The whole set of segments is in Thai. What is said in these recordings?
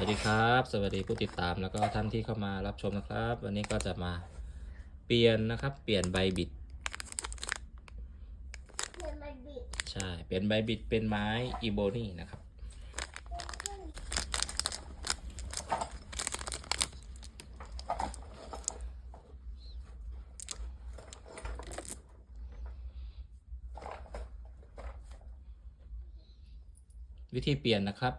วัสดีครับ สวัสดีผู้ติดตามแล้วก็ท่านที่เข้ามารับชมนะครับ วันนี้ก็จะมาเปลี่ยนนะครับ เปลี่ยนใบบิดเดินมาบิดใช่เปลี่ยนใบบิดเป็นไม้อีโบนี่นะครับ วิธีเปลี่ยนนะครับ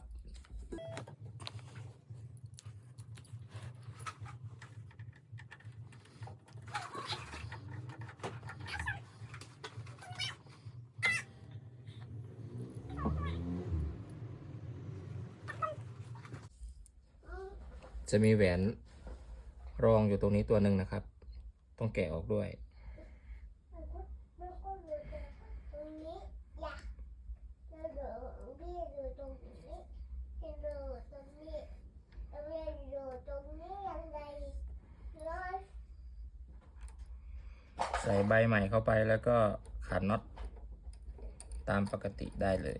จะมีแหวนรองอยู่ตรงนี้ตัวหนึ่งนะครับ ต้องแกะออกด้วย ใส่ใบใหม่เข้าไปแล้วก็ขันน็อตตามปกติได้เลย